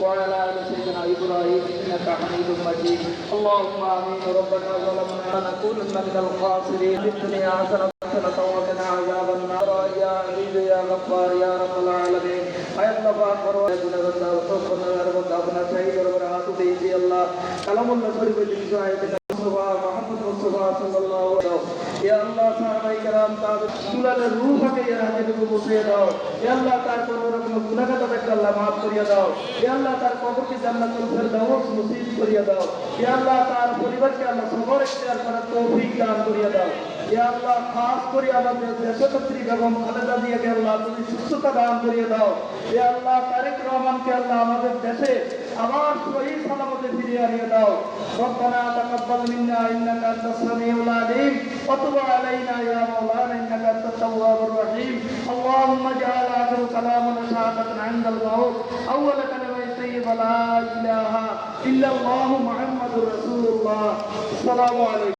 وعلى آل سيدنا إبراهيم إنك حميد مجيد اللهم آمين ربنا ظلمنا ونكونن من الخاسرين في الدنيا حسنة حسنة وقنا عذاب النار يا عزيز يا غفار يا رب العالمين أي الله পাক করো গুণের বন্ধা সফল বন্ধা আপনার চাহিদার উপরে হাত দিয়েছি আল্লাহ কালামুল্লাহ শরীফের জিনিস আয়াতে মুস্তফা মোহাম্মদ মুস্তফা সাল্লাল্লাহু আলাইহি ইয়া আল্লাহ সাহাবাই کرام তাদের সুলালের রূহকে ইয়া হাজির বসিয়ে দাও ইয়া আল্লাহ তার কোনো রকম গুনাহগার একটা করিয়ে দাও ইয়া আল্লাহ তার কবরকে জান্নাতুল ফেরদাউস নসিব করিয়ে দাও ইয়া আল্লাহ তার পরিবারকে আল্লাহ সবর ইখতিয়ার করার তৌফিক দান করিয়ে দাও ইয়া আল্লাহ খাস করে আমাদের দেশনেত্রী বেগম খালেদা জিয়াকে আল্লাহ তুমি সুস্থতা দান করিয়ে দাও ইয়া আল্লাহ তারেক রহমানকে আল্লাহ আমাদের দেশে আবার সহি সালামতে ফিরিয়ে আনিয়ে দাও ربنا تقبل منا انك انت السميع العليم وتب علينا يا مولانا انك انت التواب الرحيم اللهم اجعل وسلام وشهادة عند الموت أول كلمة طيبة لا إله إلا الله محمد رسول الله. السلام عليكم.